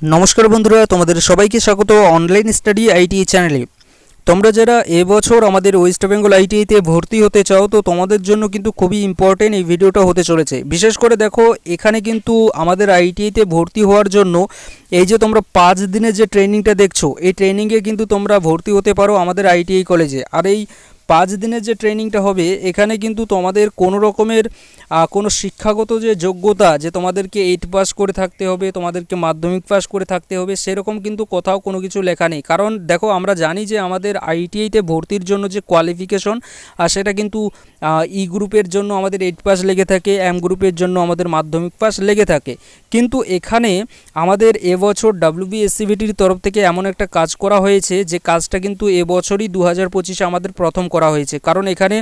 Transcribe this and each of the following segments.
নমস্কার বন্ধুরা, তোমাদের সবাইকে স্বাগত অনলাইন স্টাডি আইটিআই চ্যানেলে তোমরা যারা এবছর আমাদের ওয়েস্ট বেঙ্গল আইটিআইতে ভর্তি হতে চাও, তো তোমাদের জন্য কিন্তু খুবই ইম্পর্টেন্ট এই ভিডিওটা হতে চলেছে। বিশেষ করে দেখো, এখানে কিন্তু আমাদের আইটিআইতে ভর্তি হওয়ার জন্য এই যে তোমরা পাঁচ দিনের যে ট্রেনিংটা দেখছ, এই ট্রেনিংয়ে কিন্তু তোমরা ভর্তি হতে পারো আমাদের আইটিআই কলেজে আর এই পাঁচ দিনের যে ট্রেনিংটা হবে, এখানে কিন্তু তোমাদের কোনো রকমের কোনো শিক্ষাগত যে যোগ্যতা যে তোমাদেরকে এইট পাস করে থাকতে হবে, তোমাদেরকে মাধ্যমিক পাস করে থাকতে হবে, সেরকম কিন্তু কোথাও কোনো কিছু লেখা নেই। কারণ দেখো, আমরা জানি যে আমাদের আইটিআইতে ভর্তির জন্য যে কোয়ালিফিকেশন আর সেটা কিন্তু ই গ্রুপের জন্য আমাদের এইট পাস লেগে থাকে এম গ্রুপের জন্য আমাদের মাধ্যমিক পাস লেগে থাকে। কিন্তু এখানে আমাদের এবছর ডাব্লিউবিএসসিবিটির তরফ থেকে এমন একটা কাজ করা হয়েছে, যে কাজটা কিন্তু এবছরই দু হাজার পঁচিশে আমাদের প্রথম করা হয়েছে। কারণ এখানে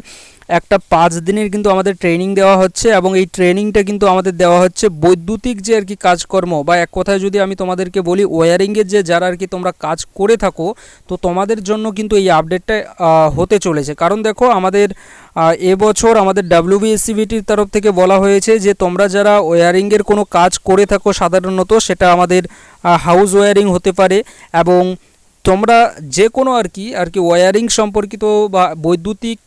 একটা পাঁচ দিনের কিন্তু আমাদের ট্রেনিং দেওয়া হচ্ছে এবং এই ট্রেনিংটা কিন্তু আমাদের দেওয়া হচ্ছে বৈদ্যুতিক যে আর কি কাজকর্ম বা এক কথায় যদি আমি তোমাদেরকে বলি ওয়ারিংয়ের যে যারা আর কি তোমরা কাজ করে থাকো, তো তোমাদের জন্য কিন্তু এই আপডেটটা হতে চলেছে। কারণ দেখো আমাদের এবছর আমাদের ডাব্লিউবিএসসিবিটির তরফ থেকে বলা হয়েছে যে তোমরা যারা ওয়ারিংয়ের কোনো কাজ করে থাকো সাধারণত সেটা আমাদের হাউস ওয়ারিং হতে পারে এবং তোমরা যে কোনো আর কি আর কি ওয়ারিং সম্পর্কিত বা বৈদ্যুতিক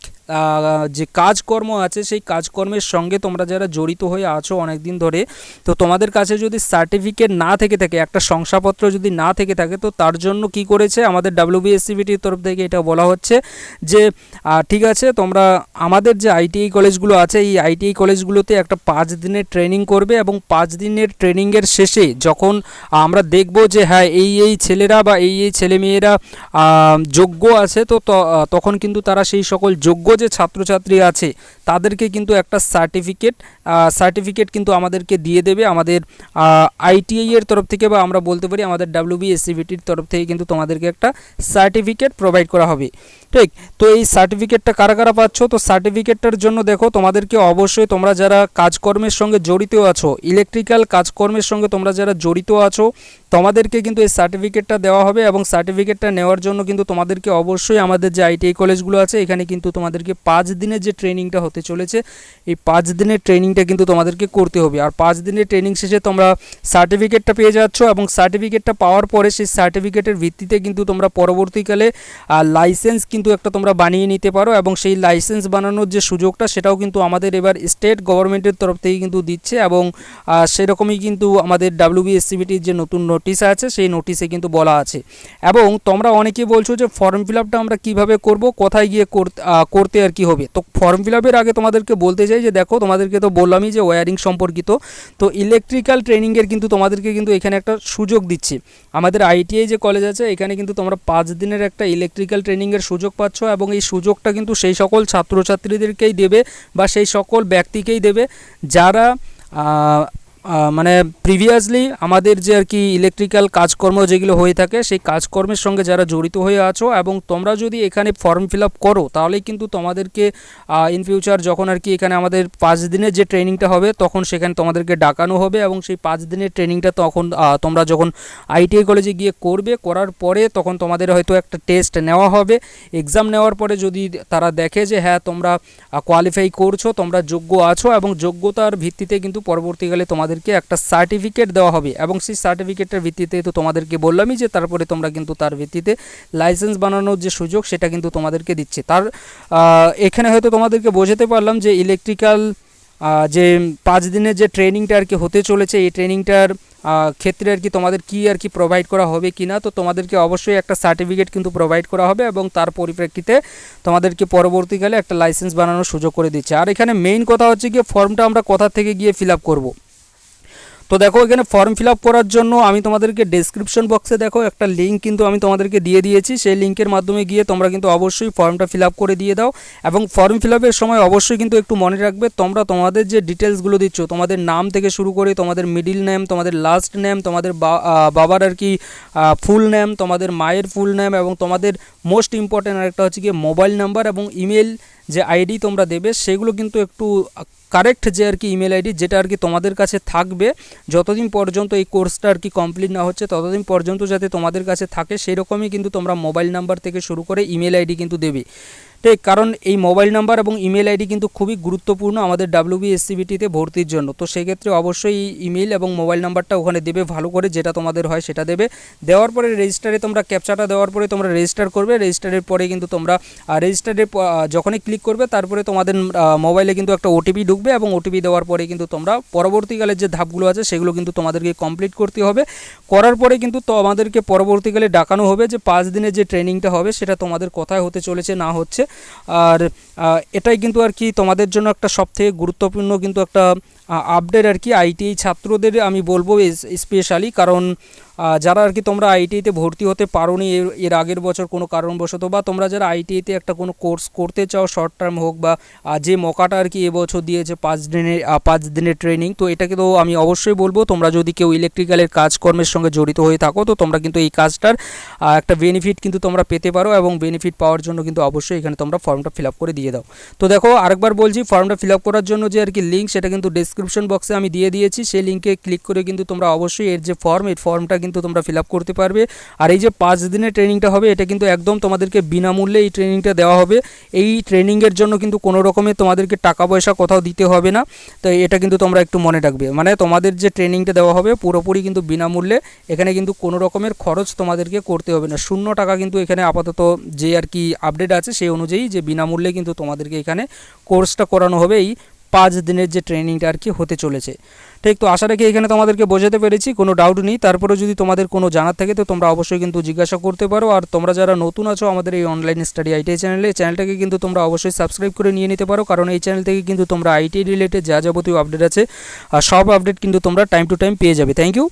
যে কাজকর্ম আছে, সেই কাজকর্মের সঙ্গে তোমরা যারা জড়িত হয়ে আছো অনেক দিন ধরে, তো তোমাদের কাছে যদি সার্টিফিকেট না থেকে থাকে, একটা শংসাপত্র যদি না থেকে থাকে, তো তার জন্য কি করেছে আমাদের ডাব্লিউবিএসসিবিটির তরফ থেকে এটা বলা হচ্ছে যে ঠিক আছে, তোমরা আমাদের যে আইটিআই কলেজগুলো আছে, এই আইটিআই কলেজগুলোতে একটা পাঁচ দিনের ট্রেনিং করবে এবং পাঁচ দিনের ট্রেনিংয়ের শেষে যখন আমরা দেখব যে হ্যাঁ এই এই ছেলেরা বা এই এই ছেলেমেয়েরা যোগ্য আছে, তো তখন কিন্তু তারা সেই সকল যোগ্য যে ছাত্রছাত্রী আছে তাদেরকে কিন্তু একটা সার্টিফিকেট সার্টিফিকেট কিন্তু আমাদেরকে দিয়ে দেবে আমাদের আইটিআই এর তরফ থেকে বা আমরা বলতে পারি আমাদের ডাব্লিউবিএসসিবিটির তরফ থেকে কিন্তু তোমাদেরকে একটা সার্টিফিকেট প্রোভাইড করা হবে। ঠিক? তো এই সার্টিফিকেটটা কারা কারা পাচ্ছ? তো সার্টিফিকেটটার জন্য দেখো তোমাদেরকে অবশ্যই তোমরা যারা কাজকর্মের সঙ্গে জড়িত আছো ইলেকট্রিক্যাল কাজকর্মের সঙ্গে তোমরা যারা জড়িত আছো, তোমাদেরকে কিন্তু এই সার্টিফিকেটটা দেওয়া হবে এবং সার্টিফিকেটটা নেওয়ার জন্য কিন্তু তোমাদেরকে অবশ্যই আমাদের যে আইটিআই কলেজগুলো আছে, এখানে কিন্তু তোমাদেরকে পাঁচ দিনের যে ট্রেনিংটা হতে চলেছে। এই পাঁচ দিনের ট্রেনিংটা কিন্তু তোমাদেরকে করতে হবে। আর পাঁচ দিনের ট্রেনিং শেষে তোমরা সার্টিফিকেটটা পেয়ে যাচ্ছ এবং সার্টিফিকেটটা পাওয়ার পরে সেই সার্টিফিকেটের ভিত্তিতে কিন্তু তোমরা পরবর্তীকালে লাইসেন্স কিন্তু একটা তোমরা বানিয়ে নিতে পারো এবং সেই লাইসেন্স বানানোর যে সুযোগটা সেটাও কিন্তু আমাদের এবার স্টেট গভর্নমেন্টের তরফ থেকে কিন্তু দিচ্ছে এবং সেরকমই কিন্তু আমাদের ডাব্লিউবিএসসিবিটির যে নতুন নোটিশ আছে সেই নোটিশে কিন্তু বলা আছে। এবং তোমরা অনেকেই বলছো যে ফর্ম ফিল আপটা আমরা কীভাবে করব, কোথায় গিয়ে করতে করতে আর কি হবে। তো ফর্ম ফিল আপের আগে তোমাদেরকে বলতে চাই যে দেখো, তোমাদেরকে তো বললামই যে ওয়্যারিং সম্পর্কিত। তো ইলেকট্রিক্যাল ট্রেনিংয়ের কিন্তু তোমাদেরকে কিন্তু এখানে একটা সুযোগ দিচ্ছি। আমাদের আইটিআই যে কলেজ আছে, এখানে কিন্তু তোমরা পাঁচ দিনের একটা ইলেকট্রিক্যাল ট্রেনিংয়ের সুযোগ পাচ্ছ এবং এই সুযোগটা কিন্তু সেই সকল ছাত্রছাত্রীদেরকেই দেবে বা সেই সকল ব্যক্তিকেই দেবে। যারা মানে প্রিভিয়াসলি আমাদের যে আর কি ইলেকট্রিক্যাল কাজকর্ম যেগুলো হয়ে থাকে, সেই কাজকর্মের সঙ্গে যারা জড়িত হয়ে আছো এবং তোমরা যদি এখানে ফর্ম ফিল আপ করো, তাহলেই কিন্তু তোমাদেরকে ইন ফিউচার যখন আর কি এখানে আমাদের পাঁচ দিনের যে ট্রেনিংটা হবে, তখন সেখানে তোমাদেরকে ডাকানো হবে এবং সেই পাঁচ দিনের ট্রেনিংটা তখন তোমরা যখন আইটিআই কলেজে গিয়ে করবে, করার পরে তখন তোমাদের হয়তো একটা টেস্ট নেওয়া হবে। এক্সাম নেওয়ার পরে যদি তারা দেখে যে হ্যাঁ তোমরা কোয়ালিফাই করছ, তোমরা যোগ্য আছো এবং যোগ্যতার ভিত্তিতে কিন্তু পরবর্তীকালে তোমাদেরকে একটা সার্টিফিকেট দেওয়া হবে এবং সেই সার্টিফিকেটের ভিত্তিতে তো তোমাদেরকে বললামই যে তারপরে তোমরা কিন্তু তার ভিত্তিতে লাইসেন্স বানানোর যে সুযোগ সেটা কিন্তু তোমাদেরকে দিচ্ছে। তার এখানে হয়তো তোমাদেরকে বোঝাতে পারলাম যে ইলেকট্রিক্যাল যে পাঁচ দিনের যে ট্রেনিংটা আর কি হতে চলেছে, এই ট্রেনিংটার ক্ষেত্রে আর কি তোমাদের কি আর কি প্রোভাইড করা হবে কি না তো তোমাদেরকে অবশ্যই একটা সার্টিফিকেট কিন্তু প্রোভাইড করা হবে এবং তার পরিপ্রেক্ষিতে তোমাদেরকে পরবর্তীকালে একটা লাইসেন্স বানানোর সুযোগ করে দিচ্ছে। আর এখানে মেইন কথা হচ্ছে গিয়ে ফর্মটা আমরা কোথা থেকে গিয়ে ফিল আপ করব? তো দেখো, এখানে ফর্ম ফিল করার জন্য আমি তোমাদেরকে ডেসক্রিপশন বক্সে দেখো, একটা লিঙ্ক কিন্তু আমি তোমাদেরকে দিয়ে দিয়েছি। সেই লিঙ্কের মাধ্যমে গিয়ে তোমরা কিন্তু অবশ্যই ফর্মটা ফিল করে দিয়ে দাও এবং ফর্ম ফিল সময় অবশ্যই কিন্তু একটু মনে রাখবে, তোমরা তোমাদের যে ডিটেলসগুলো দিচ্ছ, তোমাদের নাম থেকে শুরু করে তোমাদের মিডিল নেম তোমাদের লাস্ট নেম তোমাদের বাবার আর কি ফুল নেম তোমাদের মায়ের ফুল নেম এবং তোমাদের মোস্ট ইম্পর্ট্যান্ট আরেকটা হচ্ছে কি মোবাইল নাম্বার এবং ইমেল যে আইডি তোমরা দেবে, সেগুলো কিন্তু একটু কারেক্ট যে আর কি ইমেল আইডি যেটা আর কি তোমাদের কাছে থাকবে, যতদিন পর্যন্ত এই কোর্সটা আর কি কমপ্লিট না হচ্ছে, ততদিন পর্যন্ত যাতে তোমাদের কাছে থাকে, সেরকমই কিন্তু তোমরা মোবাইল নাম্বার থেকে শুরু করে ইমেল আইডি কিন্তু দেবে। ঠিক কারণ এই মোবাইল নাম্বার এবং ইমেল আইডি কিন্তু খুবই গুরুত্বপূর্ণ আমাদের ডাব্লিউবিএসসিবিটিতে ভর্তির জন্য। তো সেক্ষেত্রে অবশ্যই ইমেল এবং মোবাইল নাম্বারটা ওখানে দেবে ভালো করে, যেটা তোমাদের হয় সেটা দেবে। দেওয়ার পরে রেজিস্টারে তোমরা ক্যাপচাটা দেওয়ার পরে তোমরা রেজিস্টার করবে। রেজিস্টারের পরে কিন্তু তোমরা রেজিস্টারের যখনই ক্লিক করবে তারপরে তোমাদের মোবাইলে কিন্তু একটা ওটিপি ঢুকবে এবং ওটিপি দেওয়ার পরে কিন্তু তোমরা পরবর্তীকালে যে ধাপগুলো আছে সেগুলো কিন্তু তোমাদেরকে কমপ্লিট করতে হবে। করার পরে কিন্তু তো আমাদেরকে পরবর্তীকালে ডাকানো হবে যে পাঁচ দিনের যে ট্রেনিংটা হবে সেটা তোমাদের কোথায় হতে চলেছে না হচ্ছে। আর এটাই কিন্তু আর কি তোমাদের জন্য একটা সবথেকে গুরুত্বপূর্ণ কিন্তু একটা আপডেট আর কি আইটিআই ছাত্রদের আমি বলব স্পেশালি কারণ যারা আর কি তোমরা আইটিআইতে ভর্তি হতে পারোনি এর এর আগের বছর কোনো কারণবশত বা তোমরা যারা আইটিআইতে একটা কোনো কোর্স করতে চাও শর্ট টার্ম হোক বা যে মকাটা আর কি এবছর দিয়েছে পাঁচ দিনের পাঁচ দিনের ট্রেনিং তো এটাকে তো আমি অবশ্যই বলব তোমরা যদি কেউ ইলেকট্রিক্যালের কাজকর্মের সঙ্গে জড়িত হয়ে থাকো, তো তোমরা কিন্তু এই কাজটার একটা বেনিফিট কিন্তু তোমরা পেতে পারো এবং বেনিফিট পাওয়ার জন্য কিন্তু অবশ্যই এখানে তোমরা ফর্মটা ফিল করে দিয়ে দাও। তো দেখো আরেকবার বলছি ফর্মটা ফিল করার জন্য যে আর কি লিঙ্ক সেটা কিন্তু ডিসক্রিপশন বক্সে আমি দিয়ে দিয়েছি, সেই লিঙ্কে ক্লিক করে কিন্তু তোমরা অবশ্যই এর যে ফর্ম এই ফর্মটা কিন্তু তোমরা ফিল করতে পারবে। আর এই যে পাঁচ দিনের ট্রেনিংটা হবে, এটা কিন্তু একদম তোমাদেরকে বিনামূল্যে এই ট্রেনিংটা দেওয়া হবে। এই ট্রেনিংয়ের জন্য কিন্তু কোনো রকমের তোমাদেরকে টাকা পয়সা কোথাও দিতে হবে না। তো এটা কিন্তু তোমরা একটু মনে রাখবে। মানে তোমাদের যে ট্রেনিংটা দেওয়া হবে, পুরোপুরি কিন্তু বিনামূল্যে। এখানে কিন্তু কোনো রকমের খরচ তোমাদেরকে করতে হবে না। শূন্য টাকা কিন্তু এখানে আপাতত যে আর কি আপডেট আছে, সেই অনুযায়ী যে বিনামূল্যে কিন্তু তোমাদেরকে এখানে কোর্সটা করানো হবে। এই পাঁচ দিনের যে ট্রেনিংটা আর কি হতে চলেছে। ঠিক তো, আশা রাখি এখানে তোমাদেরকে বোঝাতে পেরেছি, কোনো ডাউট নেই। তারপরে যদি তোমাদের কোনো জানার থাকে, তো তোমরা অবশ্যই কিন্তু জিজ্ঞাসা করতে পারো। আর তোমরা যারা নতুন আছো আমাদের এই অনলাইন স্টাডি আইটিআই চ্যানেলে চ্যানেলটাকে কিন্তু তোমরা অবশ্যই সাবস্ক্রাইব করে নিয়ে নিতে পারো। কারণ এই চ্যানেল থেকে কিন্তু তোমরা আইটি রিলেটেড যা যাবতীয় আপডেট আছে, আর সব আপডেট কিন্তু তোমরা টাইম টু টাইম পেয়ে যাবে। Thank you